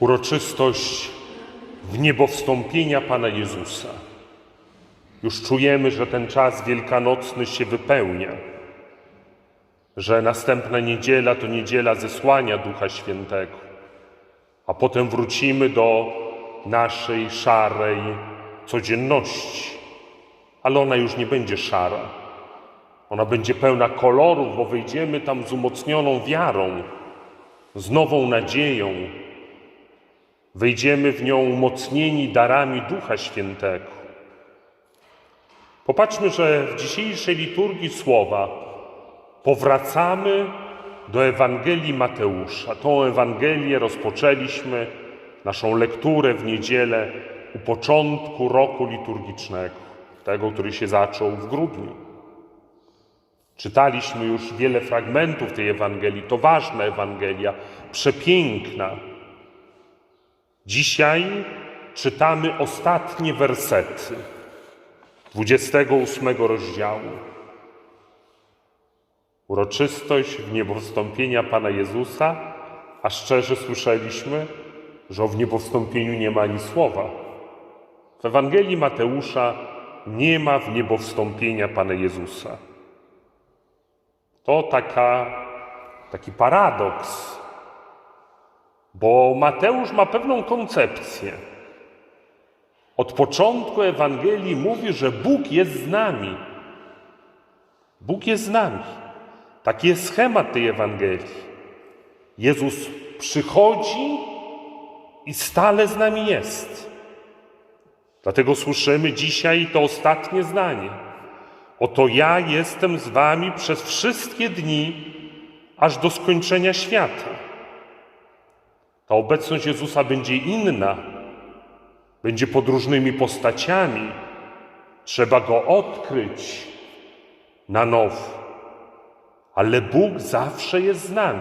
uroczystość w niebo wstąpienia Pana Jezusa. Już czujemy, że ten czas wielkanocny się wypełnia, że następna niedziela to niedziela zesłania Ducha Świętego, a potem wrócimy do naszej szarej codzienności. Ale ona już nie będzie szara. Ona będzie pełna kolorów, bo wejdziemy tam z umocnioną wiarą, z nową nadzieją. Wejdziemy w nią umocnieni darami Ducha Świętego. Popatrzmy, że w dzisiejszej liturgii słowa powracamy do Ewangelii Mateusza. Tą Ewangelię rozpoczęliśmy, naszą lekturę w niedzielę u początku roku liturgicznego, tego, który się zaczął w grudniu. Czytaliśmy już wiele fragmentów tej Ewangelii. To ważna Ewangelia, przepiękna. Dzisiaj czytamy ostatnie wersety 28 rozdziału. Uroczystość w niebowstąpienia Pana Jezusa, a szczerze słyszeliśmy, że o wniebowstąpieniu nie ma ani słowa. W Ewangelii Mateusza nie ma wniebowstąpienia Pana Jezusa. To taka, taki paradoks, bo Mateusz ma pewną koncepcję. Od początku Ewangelii mówi, że Bóg jest z nami. Bóg jest z nami. Taki jest schemat tej Ewangelii. Jezus przychodzi i stale z nami jest. Dlatego słyszymy dzisiaj to ostatnie zdanie. Oto ja jestem z wami przez wszystkie dni, aż do skończenia świata. Ta obecność Jezusa będzie inna, będzie pod różnymi postaciami. Trzeba go odkryć na nowo. Ale Bóg zawsze jest z nami,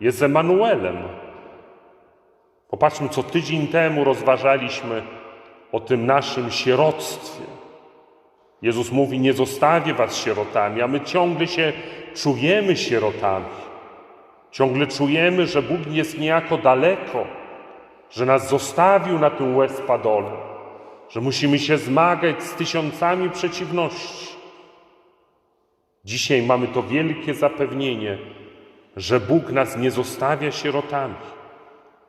jest Emanuelem. Popatrzmy, co tydzień temu rozważaliśmy o tym naszym sieroctwie. Jezus mówi: Nie zostawię was sierotami, a my ciągle się czujemy sierotami. Ciągle czujemy, że Bóg jest niejako daleko, że nas zostawił na tym łez padole, że musimy się zmagać z tysiącami przeciwności. Dzisiaj mamy to wielkie zapewnienie, że Bóg nas nie zostawia sierotami,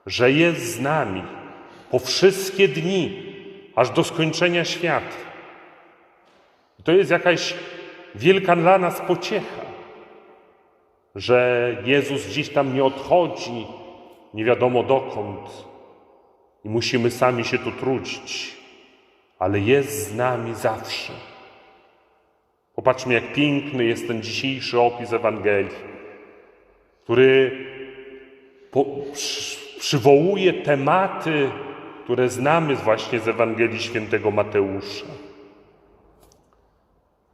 że jest z nami po wszystkie dni, aż do skończenia świata. To jest jakaś wielka dla nas pociecha, że Jezus gdzieś tam nie odchodzi, nie wiadomo dokąd i musimy sami się tu trudzić, ale jest z nami zawsze. Popatrzmy, jak piękny jest ten dzisiejszy opis Ewangelii, który po, przy, przywołuje tematy, które znamy właśnie z Ewangelii Świętego Mateusza.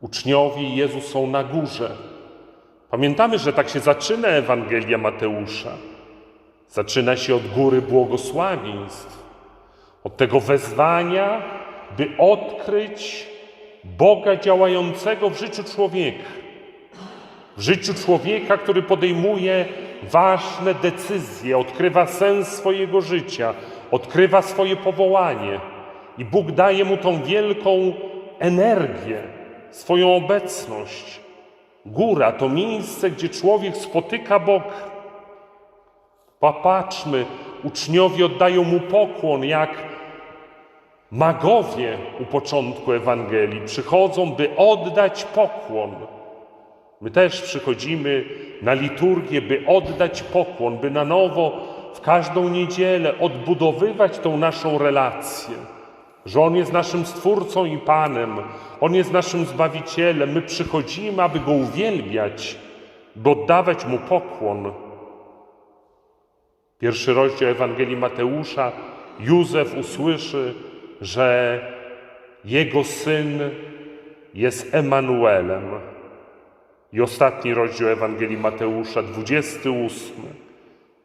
Uczniowie Jezus są na górze. Pamiętamy, że tak się zaczyna Ewangelia Mateusza. Zaczyna się od góry błogosławieństw, od tego wezwania, by odkryć Boga działającego w życiu człowieka. W życiu człowieka, który podejmuje ważne decyzje, odkrywa sens swojego życia, odkrywa swoje powołanie i Bóg daje mu tą wielką energię, swoją obecność. Góra to miejsce, gdzie człowiek spotyka Boga. Popatrzmy, uczniowie oddają mu pokłon, jak magowie u początku Ewangelii przychodzą, by oddać pokłon. My też przychodzimy na liturgię, by oddać pokłon, by na nowo w każdą niedzielę odbudowywać tą naszą relację, że On jest naszym Stwórcą i Panem, On jest naszym Zbawicielem. My przychodzimy, aby Go uwielbiać, by oddawać Mu pokłon. Pierwszy rozdział Ewangelii Mateusza, Józef usłyszy, że jego syn jest Emanuelem. I ostatni rozdział Ewangelii Mateusza, 28.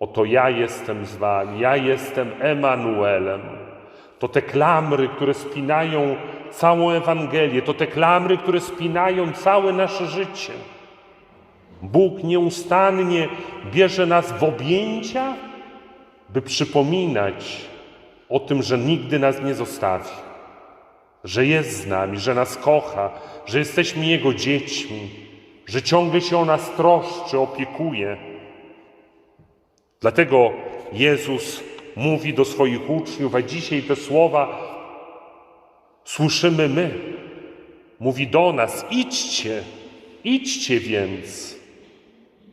Oto ja jestem z wami, ja jestem Emanuelem. To te klamry, które spinają całą Ewangelię, to te klamry, które spinają całe nasze życie. Bóg nieustannie bierze nas w objęcia by przypominać o tym, że nigdy nas nie zostawi, że jest z nami, że nas kocha, że jesteśmy Jego dziećmi, że ciągle się o nas troszczy, opiekuje. Dlatego Jezus mówi do swoich uczniów, a dzisiaj te słowa słyszymy my. Mówi do nas: idźcie, idźcie więc,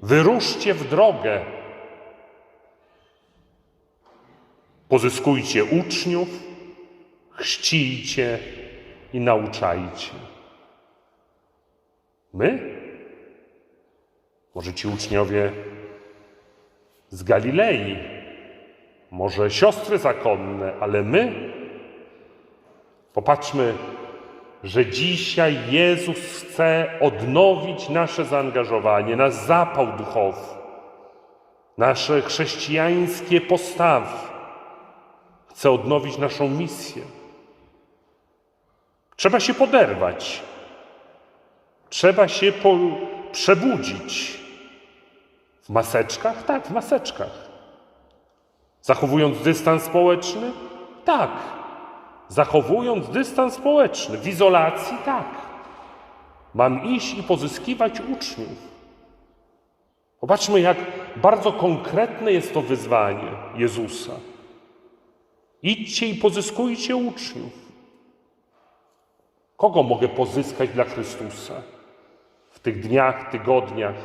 wyruszcie w drogę. Pozyskujcie uczniów, chrzcijcie i nauczajcie. My? Może ci uczniowie z Galilei, może siostry zakonne, ale my? Popatrzmy, że dzisiaj Jezus chce odnowić nasze zaangażowanie, nasz zapał duchowy, nasze chrześcijańskie postawy. Chce odnowić naszą misję. Trzeba się poderwać. Trzeba się po, przebudzić. W maseczkach? Tak, w maseczkach. Zachowując dystans społeczny? Tak. Zachowując dystans społeczny. W izolacji? Tak. Mam iść i pozyskiwać uczniów. Popatrzmy, jak bardzo konkretne jest to wyzwanie Jezusa. Idźcie i pozyskujcie uczniów. Kogo mogę pozyskać dla Chrystusa w tych dniach, tygodniach?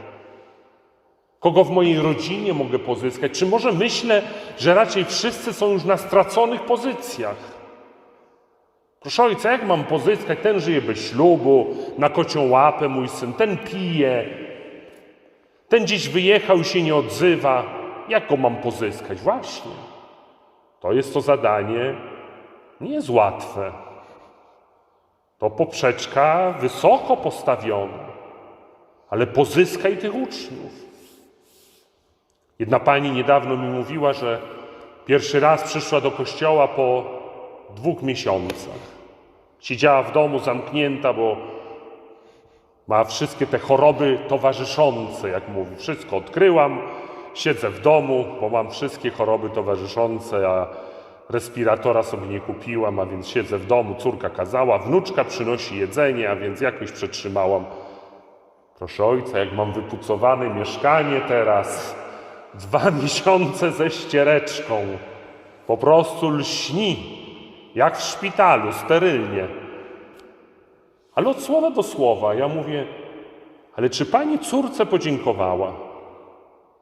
Kogo w mojej rodzinie mogę pozyskać? Czy może myślę, że raczej wszyscy są już na straconych pozycjach? Proszę ojca, jak mam pozyskać? Ten żyje bez ślubu, na kocią łapę mój syn, ten pije, ten gdzieś wyjechał i się nie odzywa. Jak go mam pozyskać? Właśnie. To jest to zadanie, nie jest łatwe. To poprzeczka wysoko postawiona, ale pozyskaj tych uczniów. Jedna pani niedawno mi mówiła, że pierwszy raz przyszła do kościoła po dwóch miesiącach. Siedziała w domu zamknięta, bo ma wszystkie te choroby towarzyszące, jak mówi. Wszystko odkryłam, siedzę w domu, bo mam wszystkie choroby towarzyszące, a respiratora sobie nie kupiłam, a więc siedzę w domu, córka kazała, wnuczka przynosi jedzenie, a więc jakoś przetrzymałam. Proszę ojca, jak mam wypucowane mieszkanie teraz, dwa miesiące ze ściereczką, po prostu lśni, jak w szpitalu, sterylnie. Ale od słowa do słowa ja mówię, ale czy pani córce podziękowała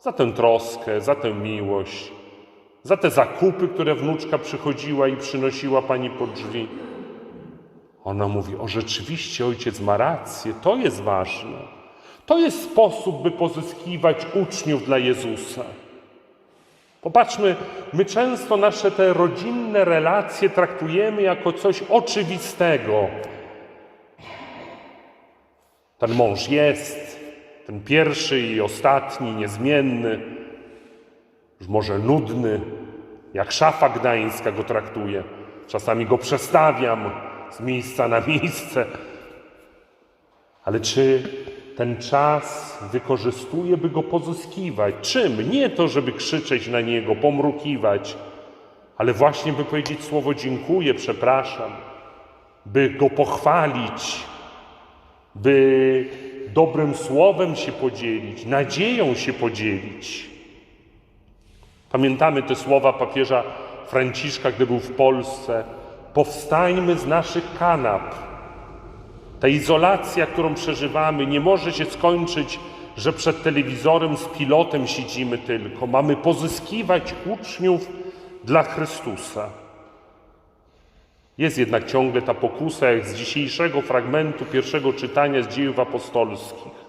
za tę troskę, za tę miłość, za te zakupy, które wnuczka przychodziła i przynosiła pani pod drzwi? Ona mówi: O, rzeczywiście, ojciec ma rację, to jest ważne. To jest sposób, by pozyskiwać uczniów dla Jezusa. Popatrzmy, my często nasze te rodzinne relacje traktujemy jako coś oczywistego. Ten mąż jest, ten pierwszy i ostatni, niezmienny, już może nudny, jak szafa gdańska go traktuje. Czasami go przestawiam z miejsca na miejsce. Ale czy ten czas wykorzystuję, by go pozyskiwać? Czym? Nie to, żeby krzyczeć na niego, pomrukiwać, ale właśnie by powiedzieć słowo dziękuję, przepraszam, by go pochwalić, by dobrym słowem się podzielić, nadzieją się podzielić. Pamiętamy te słowa papieża Franciszka, gdy był w Polsce. Powstańmy z naszych kanap. Ta izolacja, którą przeżywamy, nie może się skończyć, że przed telewizorem z pilotem siedzimy tylko. Mamy pozyskiwać uczniów dla Chrystusa. Jest jednak ciągle ta pokusa, jak z dzisiejszego fragmentu pierwszego czytania z dziejów apostolskich,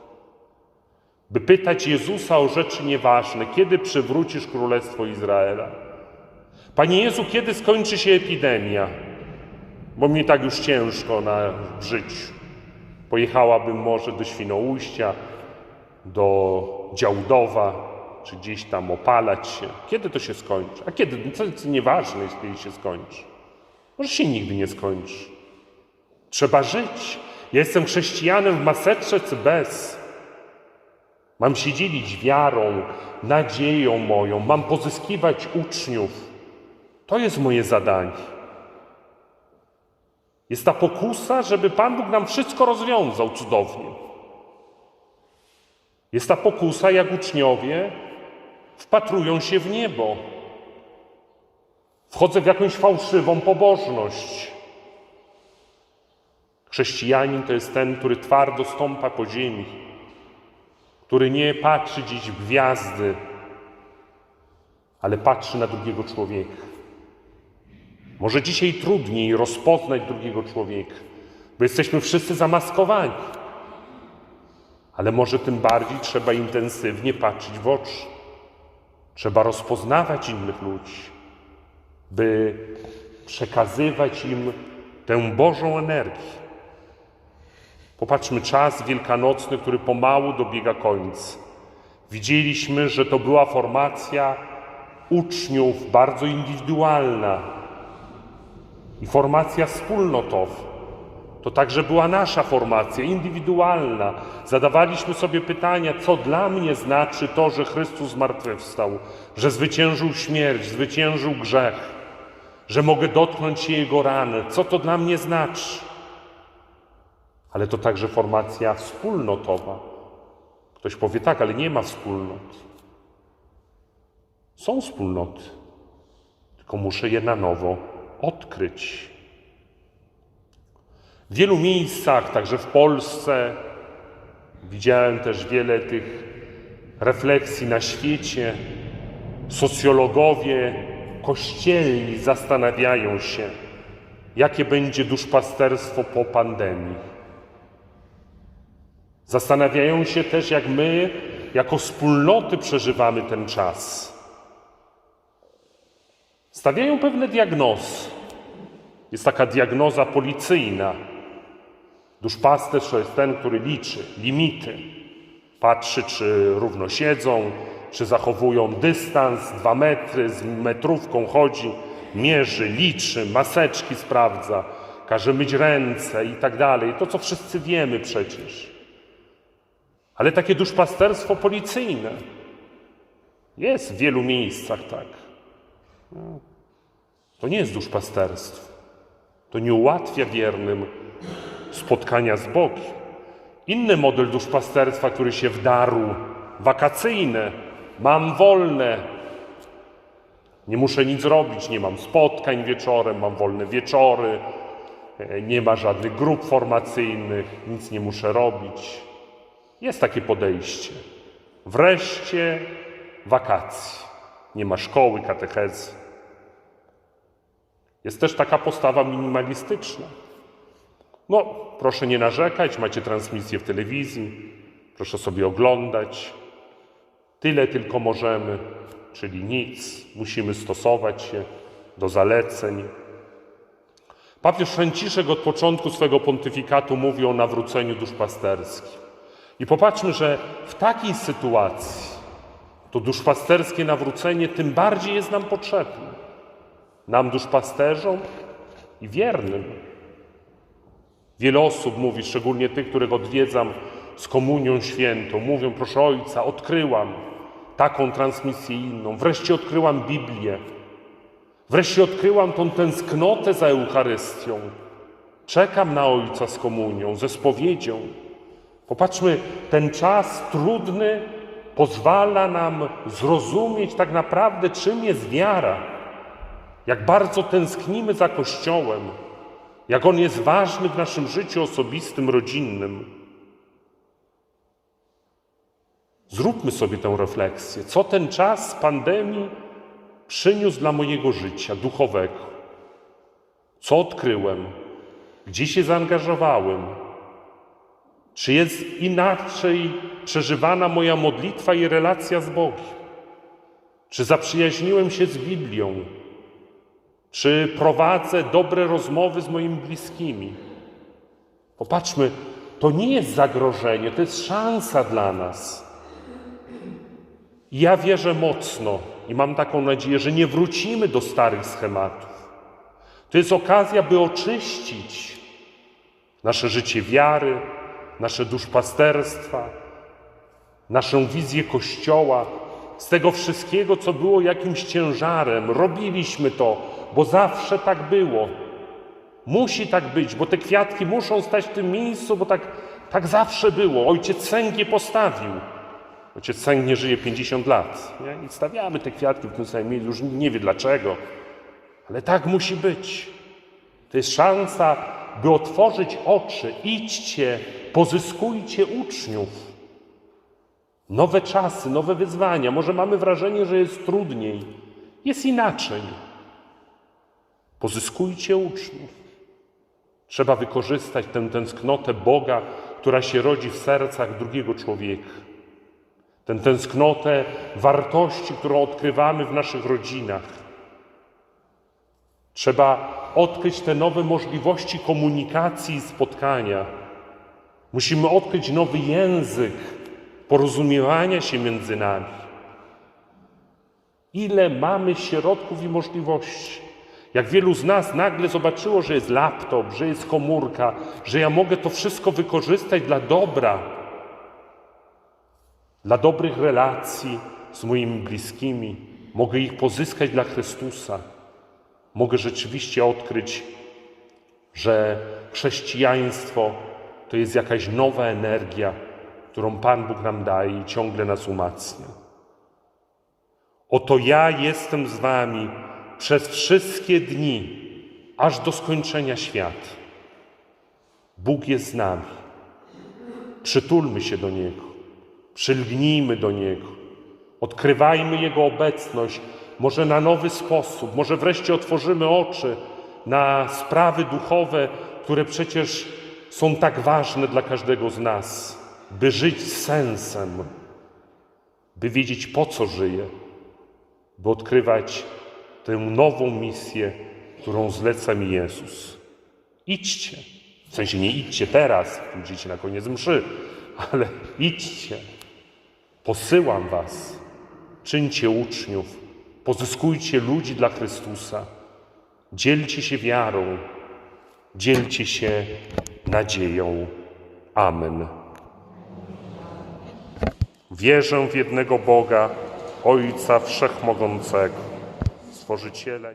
by pytać Jezusa o rzeczy nieważne, kiedy przywrócisz Królestwo Izraela. Panie Jezu, kiedy skończy się epidemia? Bo mi tak już ciężko na, w życiu. Pojechałabym może do Świnoujścia, do Działdowa, czy gdzieś tam opalać się. Kiedy to się skończy? A kiedy? Co, co nieważne jest, kiedy się skończy. Może się nigdy nie skończy. Trzeba żyć. Ja jestem chrześcijanem w maseczce czy bez. Mam się dzielić wiarą, nadzieją moją, mam pozyskiwać uczniów. To jest moje zadanie. Jest ta pokusa, żeby Pan Bóg nam wszystko rozwiązał cudownie. Jest ta pokusa, jak uczniowie wpatrują się w niebo. Wchodzę w jakąś fałszywą pobożność. Chrześcijanin to jest ten, który twardo stąpa po ziemi, który nie patrzy dziś w gwiazdy, ale patrzy na drugiego człowieka. Może dzisiaj trudniej rozpoznać drugiego człowieka, bo jesteśmy wszyscy zamaskowani. Ale może tym bardziej trzeba intensywnie patrzeć w oczy. Trzeba rozpoznawać innych ludzi, by przekazywać im tę Bożą energię. Popatrzmy, czas wielkanocny, który pomału dobiega końca. Widzieliśmy, że to była formacja uczniów bardzo indywidualna i formacja wspólnotowa. To także była nasza formacja indywidualna. Zadawaliśmy sobie pytania, co dla mnie znaczy to, że Chrystus zmartwychwstał, że zwyciężył śmierć, zwyciężył grzech, że mogę dotknąć się Jego rany. Co to dla mnie znaczy? Ale to także formacja wspólnotowa. Ktoś powie tak, ale nie ma wspólnot. Są wspólnoty, tylko muszę je na nowo odkryć. W wielu miejscach, także w Polsce, widziałem też wiele tych refleksji na świecie. Socjologowie kościelni zastanawiają się, jakie będzie duszpasterstwo po pandemii. Zastanawiają się też, jak my, jako wspólnoty, przeżywamy ten czas. Stawiają pewne diagnozy. Jest taka diagnoza policyjna. Duszpasterz to jest ten, który liczy limity. Patrzy, czy równo siedzą, czy zachowują dystans, dwa metry, z metrówką chodzi, mierzy, liczy, maseczki sprawdza, każe myć ręce i tak dalej. To, co wszyscy wiemy przecież. Ale takie duszpasterstwo policyjne jest w wielu miejscach tak. No. To nie jest duszpasterstwo. To nie ułatwia wiernym spotkania z Bogiem. Inny model duszpasterstwa, który się wdarł, wakacyjne. Mam wolne. Nie muszę nic robić, nie mam spotkań wieczorem, mam wolne wieczory, nie ma żadnych grup formacyjnych, nic nie muszę robić. Jest takie podejście. Wreszcie wakacje. Nie ma szkoły, katechezy. Jest też taka postawa minimalistyczna. No, proszę nie narzekać, macie transmisję w telewizji, proszę sobie oglądać. Tyle tylko możemy, czyli nic. Musimy stosować się do zaleceń. Papież Franciszek od początku swego pontyfikatu mówi o nawróceniu duszpasterskim. I popatrzmy, że w takiej sytuacji to duszpasterskie nawrócenie tym bardziej jest nam potrzebne. Nam, duszpasterzom i wiernym. Wiele osób mówi, szczególnie tych, których odwiedzam z komunią świętą, mówią, proszę Ojca, odkryłam taką transmisję inną, wreszcie odkryłam Biblię, wreszcie odkryłam tą tęsknotę za Eucharystią. Czekam na Ojca z komunią, ze spowiedzią. Popatrzmy, ten czas trudny pozwala nam zrozumieć tak naprawdę, czym jest wiara. Jak bardzo tęsknimy za Kościołem, jak on jest ważny w naszym życiu osobistym, rodzinnym. Zróbmy sobie tę refleksję. Co ten czas pandemii przyniósł dla mojego życia duchowego? Co odkryłem? Gdzie się zaangażowałem? Czy jest inaczej przeżywana moja modlitwa i relacja z Bogiem? Czy zaprzyjaźniłem się z Biblią? Czy prowadzę dobre rozmowy z moimi bliskimi? Popatrzmy, to nie jest zagrożenie, to jest szansa dla nas. Ja wierzę mocno i mam taką nadzieję, że nie wrócimy do starych schematów. To jest okazja, by oczyścić nasze życie wiary, nasze duszpasterstwa, naszą wizję Kościoła, z tego wszystkiego, co było jakimś ciężarem. Robiliśmy to, bo zawsze tak było. Musi tak być, bo te kwiatki muszą stać w tym miejscu, bo tak, tak zawsze było. Ojciec Sęk je postawił. Ojciec Sęk nie żyje 50 lat. Nie? I stawiamy te kwiatki w tym samym miejscu, już nie wie dlaczego. Ale tak musi być. To jest szansa, by otworzyć oczy. Idźcie, pozyskujcie uczniów. Nowe czasy, nowe wyzwania. Może mamy wrażenie, że jest trudniej. Jest inaczej. Pozyskujcie uczniów. Trzeba wykorzystać tę tęsknotę Boga, która się rodzi w sercach drugiego człowieka. Tę tęsknotę wartości, którą odkrywamy w naszych rodzinach. Trzeba odkryć te nowe możliwości komunikacji i spotkania. Musimy odkryć nowy język porozumiewania się między nami. Ile mamy środków i możliwości. Jak wielu z nas nagle zobaczyło, że jest laptop, że jest komórka, że ja mogę to wszystko wykorzystać dla dobra, dla dobrych relacji z moimi bliskimi, mogę ich pozyskać dla Chrystusa, mogę rzeczywiście odkryć, że chrześcijaństwo to jest jakaś nowa energia, którą Pan Bóg nam daje i ciągle nas umacnia. Oto ja jestem z Wami przez wszystkie dni, aż do skończenia świata. Bóg jest z nami. Przytulmy się do Niego, przylgnijmy do Niego, odkrywajmy Jego obecność, może na nowy sposób, może wreszcie otworzymy oczy na sprawy duchowe, które przecież są tak ważne dla każdego z nas, by żyć z sensem, by wiedzieć po co żyje, by odkrywać tę nową misję, którą zleca mi Jezus. Idźcie. W sensie nie idźcie teraz, pójdziecie na koniec mszy, ale idźcie. Posyłam was. Czyńcie uczniów. Pozyskujcie ludzi dla Chrystusa. Dzielcie się wiarą. Dzielcie się nadzieją. Amen. Wierzę w jednego Boga, Ojca Wszechmogącego, Stworzyciela.